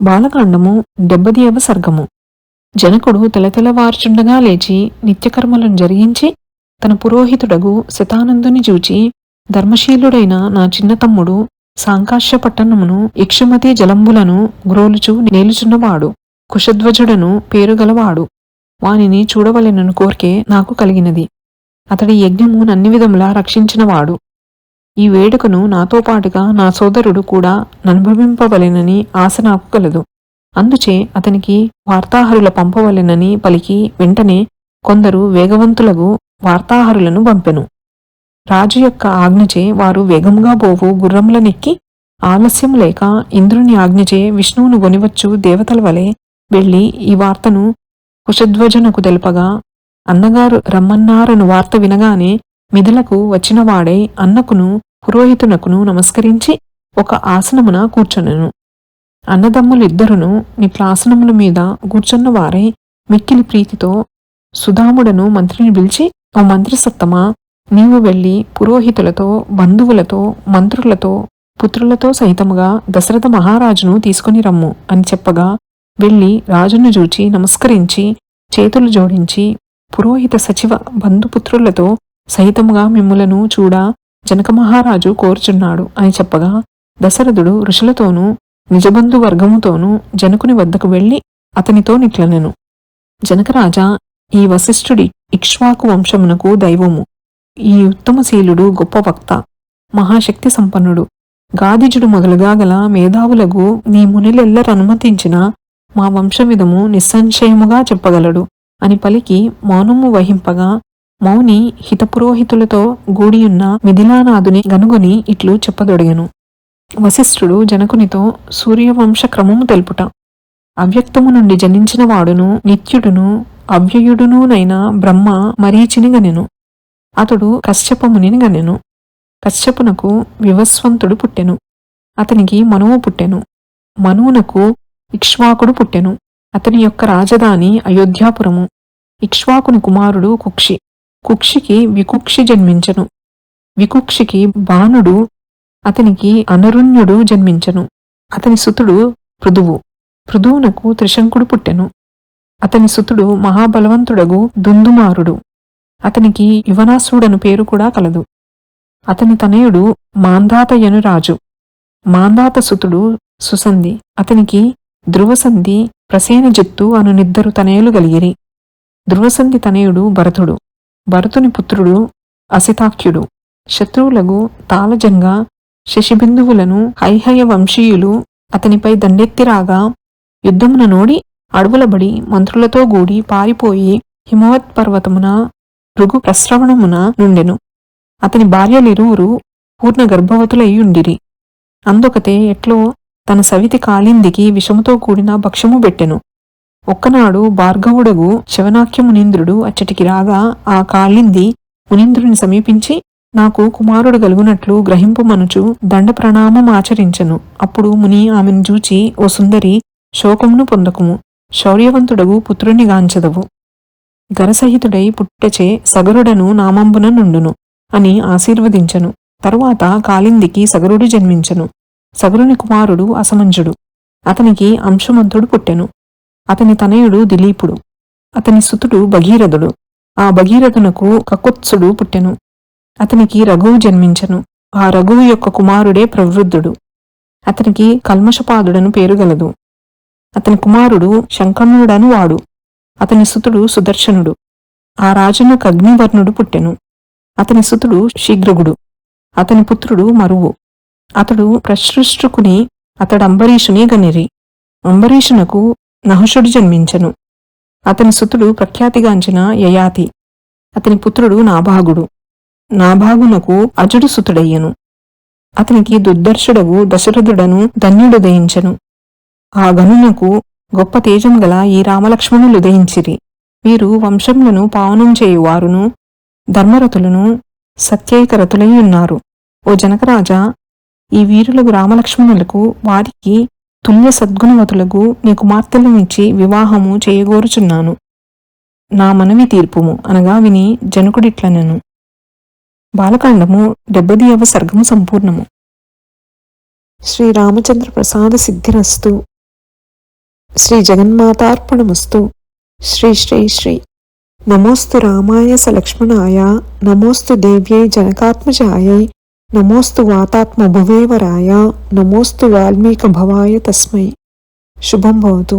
బాలకాండము డెబ్బదియవ సర్గము. జనకుడు తెలతెలవార్చుండగా లేచి నిత్యకర్మలను జరిగించి తన పురోహితుడగు శతానందుని చూచి ధర్మశీలుడైన నా చిన్న తమ్ముడు సాంకాశ్య పట్టణమును ఇక్షుమతి జలంబులను గ్రోలుచు నేలుచున్నవాడు కుశధ్వజుడను పేరుగలవాడు. వానిని చూడవలెనను కోర్కే నాకు కలిగినది. అతడి యజ్ఞము నన్ని విధములా రక్షించినవాడు. ఈ వేడుకను నాతో పాటుగా నా సోదరుడు కూడా ననుభవింపవలెనని ఆశ నాకు కలదు. అందుచే అతనికి వార్తాహరుల పంపవలెనని పలికి వెంటనే కొందరు వేగవంతులకు వార్తాహరులను పంపెను. రాజు యొక్క ఆజ్ఞచే వారు వేగంగా పోవు గుర్రములనెక్కి ఆలస్యం లేక ఇంద్రుని ఆజ్ఞచే విష్ణువును గొనివచ్చు దేవతల వలె వెళ్ళి ఈ వార్తను కుశధ్వజనకు తెలుపగా అన్నగారు రమ్మన్నారను వార్త వినగానే మిథులకు వచ్చినవాడై అన్నకును పురోహితునకును నమస్కరించి ఒక ఆసనమున కూర్చొనెను. అన్నదమ్ములిద్దరును నిట్లాసనముల మీద కూర్చున్న వారై మిక్కిలి ప్రీతితో సుధాముడను మంత్రిని పిలిచి ఓ మంత్రి సత్తమా నీవు వెళ్ళి పురోహితులతో బంధువులతో మంత్రులతో పుత్రులతో సహితముగా దశరథ మహారాజును తీసుకుని రమ్ము అని చెప్పగా వెళ్ళి రాజును చూచి నమస్కరించి చేతులు జోడించి పురోహిత సచివ బంధుపుత్రులతో సహితముగా మిమ్ములను చూడ జనక మహారాజు కోరుచున్నాడు. అని చెప్పగా దశరథుడు ఋషులతోనూ నిజబంధు వర్గముతోనూ జనకుని వద్దకు వెళ్ళి అతనితో నిట్లనెను. జనకరాజా ఈ వశిష్ఠుడి ఇక్ష్వాకు వంశమునకు దైవము. ఈ ఉత్తమశీలుడు గొప్ప వక్త మహాశక్తి సంపన్నుడు. గాదిజుడు మొదలుగా గల మేధావులకు నీ మునిలెల్లరు అనుమతించిన మా వంశవిధము నిస్సంశయముగా చెప్పగలడు. అని పలికి మౌనము వహింపగా మౌని హితపురోహితులతో గూడియున్న మిథిలానాథుని గనుగొని ఇట్లు చెప్పదొడిగను. వశిష్ఠుడు జనకునితో సూర్యవంశ క్రమము తెలుపుట. అవ్యక్తము నుండి జనించిన వాడును నిత్యుడును అవ్యయుడునునైన బ్రహ్మ మరీచిని గనెను అతడు కశ్యపమునిని గనెను. కశ్యపునకు వివస్వంతుడు పుట్టెను. అతనికి మనువు పుట్టెను. మనువునకు ఇక్ష్వాకుడు పుట్టెను. అతని యొక్క రాజధాని అయోధ్యాపురము. ఇక్ష్వాకుని కుమారుడు కుక్షి. కుక్షికి వికుక్షి జన్మించెను. వికుక్షికి బాణుడు అతనికి అనరుణ్యుడు జన్మించెను. అతని సుతుడు పృథువు. పృథువునకు త్రిశంకుడు పుట్టెను. అతని సుతుడు మహాబలవంతుడగు దుందుమారుడు. అతనికి యువనాసుడను పేరు కూడా కలదు. అతని తనయుడు మాంధాతయను రాజు. మాంధాత సుతుడు సుసంధి అతనికి ధ్రువసంధి ప్రసేనజిత్తు అను నిద్దరు తనయులు గలిగిరి. ధ్రువసంధి తనయుడు భరతుడు. భరతుని పుత్రుడు అసితాఖ్యుడు శత్రువులకు తాళజంగా శశిబిందువులను హైహయ వంశీయులు అతనిపై దండెత్తిరాగా యుద్ధమున నోడి అడవులబడి మంత్రులతో గూడి పారిపోయి హిమవత్ పర్వతమున రుగు ప్రశ్రవణమున నుండెను. అతని భార్యలిరువురు పూర్ణ గర్భవతులయ్యుండిరి అందొకతే ఎట్లో తన సవితి కాలిందికి విషముతో కూడిన భక్ష్యము పెట్టెను. ఒక్కనాడు భార్గవుడగు శవనాఖ్య మునీంద్రుడు అచ్చటికి రాగా ఆ కాళింది మునీంద్రుని సమీపించి నాకు కుమారుడు కలుగునట్లు గ్రహింపుమనుచు దండ ప్రణామం ఆచరించను. అప్పుడు ముని ఆమెను చూచి ఓ సుందరి శోకమును పొందకుము. శౌర్యవంతుడగు పుత్రుని గాంచదవు. గరసహితుడై పుట్టచే సగరుడను నామంబున నుండును అని ఆశీర్వదించను. తరువాత కాలిందికి సగరుడు జన్మించను. సగరుని కుమారుడు అసమంజుడు. అతనికి అంశమంతుడు పుట్టెను. అతని తనయుడు దిలీపుడు. అతని సుతుడు భగీరథుడు. ఆ భగీరథునకు కకుత్సుడు పుట్టెను. అతనికి రఘువు జన్మించను. ఆ రఘువు యొక్క కుమారుడే ప్రవృద్ధుడు. అతనికి కల్మషపాదుడను పేరుగలదు అతని కుమారుడు శంకర్ణుడను వాడు. అతని సుతుడు సుదర్శనుడు. ఆ రాజునకు అగ్నివర్ణుడు పుట్టెను. అతని సుతుడు శీఘ్రగుడు. అతని పుత్రుడు మరువు. అతడు ప్రసృష్టుకుని అతడు అంబరీషుని గనిరి. అంబరీషునకు నహుషుడు జన్మించెను. అతని సుతుడు ప్రఖ్యాతిగాంచిన యయాతి. అతని పుత్రుడు నాభాగుడు. నాభాగునకు అజుడు సుతుడయ్యను. అతనికి దుర్దర్శుడవు దశరథుడను ధన్యుడు దయించెను ఆ గనునకు గొప్ప తేజం గల ఈ రామలక్ష్మణులు దయించిరి వీరు వంశములను పావనం చేయువారును ధర్మరతులను సత్యైకరతులై ఉన్నారు. ఓ జనకరాజా ఈ వీరులకు రామలక్ష్మణులకు వారికి తుల్య సద్గుణవతులకు నీ కుమార్తెలనిచ్చి వివాహము చేయగోరుచున్నాను. నా మనవి తీర్పుము. అనగా విని జనకుడిట్లనెను. బాలకాండము డెబ్బదియవ సర్గము సంపూర్ణము. శ్రీరామచంద్ర ప్రసాద సిద్ధిరస్తు. శ్రీ జగన్మాతార్పణమస్తు. శ్రీ శ్రీ శ్రీ. నమోస్తు రామాయ సలక్ష్మణాయ. నమోస్తు దేవ్యై జనకాత్మజాయై. नमोस्तु वातात्मभुवेवराय नमोस्तु वाल्मीकभवाय तस्मै। शुभम भवतु।